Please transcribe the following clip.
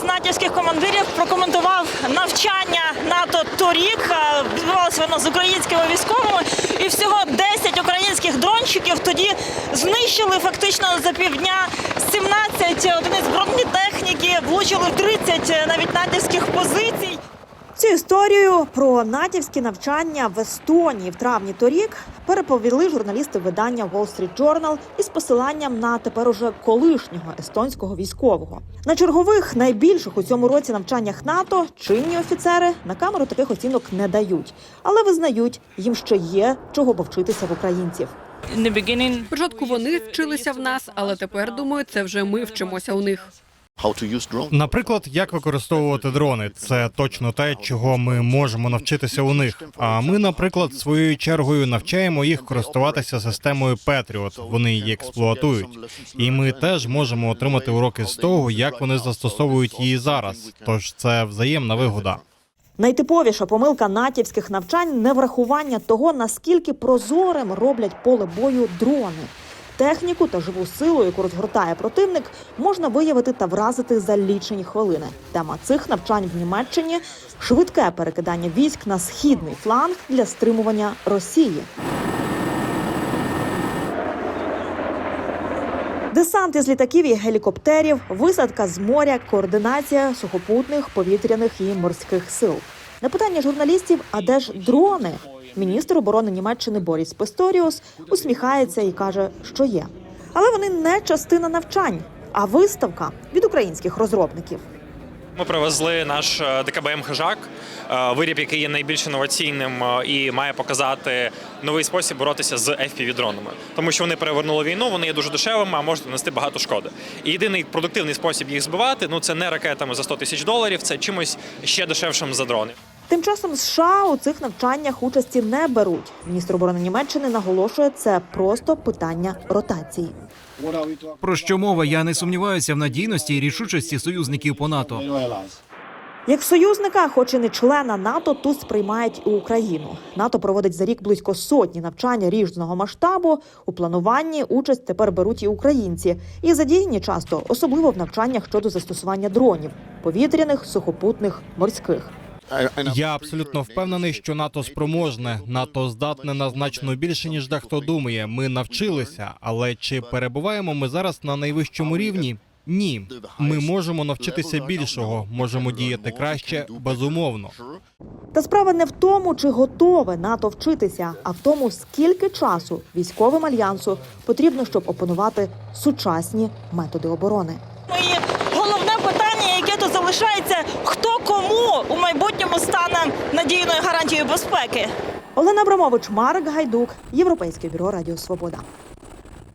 з натівських командирів прокоментував навчання НАТО торік. Е, Відбувалося воно з українськими військовими, і всього 10 українських дрончиків тоді знищили фактично за півдня 17 одиниць бронетехніки, влучили в 30 навіть натівських позицій. Цю історію про натівські навчання в Естонії в травні торік переповіли журналісти видання Wall Street Journal із посиланням на тепер уже колишнього естонського військового. На чергових найбільших у цьому році навчаннях НАТО чинні офіцери на камеру таких оцінок не дають, але визнають, їм ще є чого повчитися в українців. Спочатку вони вчилися в нас, але тепер думаю, це вже ми вчимося у них. How to use drone. Наприклад, як використовувати дрони, це точно те, чого ми можемо навчитися у них. А ми, наприклад, своєю чергою навчаємо їх користуватися системою Patriot. Вони її експлуатують, і ми теж можемо отримати уроки з того, як вони застосовують її зараз. Тож це взаємна вигода. Найтиповіша помилка натівських навчань неврахування того, наскільки прозорим роблять поле бою дрони. Техніку та живу силу, яку розгортає противник, можна виявити та вразити за лічені хвилини. Тема цих навчань в Німеччині швидке перекидання військ на східний фланг для стримування Росії. Десант із літаків і гелікоптерів, висадка з моря, координація сухопутних, повітряних і морських сил. На питання журналістів, а де ж дрони? Міністр оборони Німеччини Боріс Песторіус усміхається і каже, що є. Але вони не частина навчань, а виставка від українських розробників. Ми привезли наш е, ДКБМ хижак, е, виріб, який є найбільш інноваційним е, і має показати новий спосіб боротися з fpv дронами тому що вони перевернули війну, вони є дуже дешевими, а можуть нанести багато шкоди. І єдиний продуктивний спосіб їх збивати ну це не ракетами за 100 тисяч доларів, це чимось ще дешевшим за дрони. Тим часом США у цих навчаннях участі не беруть. Міністр оборони Німеччини наголошує, це просто питання ротації. Про що мова? Я не сумніваюся в надійності і рішучості союзників по НАТО. Як союзника, хоч і не члена НАТО, тут сприймають і Україну. НАТО проводить за рік близько сотні навчань різного масштабу. У плануванні участь тепер беруть і українці, і задіяні часто, особливо в навчаннях щодо застосування дронів повітряних, сухопутних, морських. Я абсолютно впевнений, що НАТО спроможне, НАТО здатне на значно більше ніж дехто думає. Ми навчилися, але чи перебуваємо ми зараз на найвищому рівні? Ні, ми можемо навчитися більшого, можемо діяти краще, безумовно. Та справа не в тому, чи готове НАТО вчитися, а в тому, скільки часу військовим альянсу потрібно, щоб опанувати сучасні методи оборони. І головне питання, яке тут залишається: хто кому у майбутньому стане надійною гарантією безпеки? Олена Абрамович, Марк Гайдук, Європейське бюро Радіо Свобода.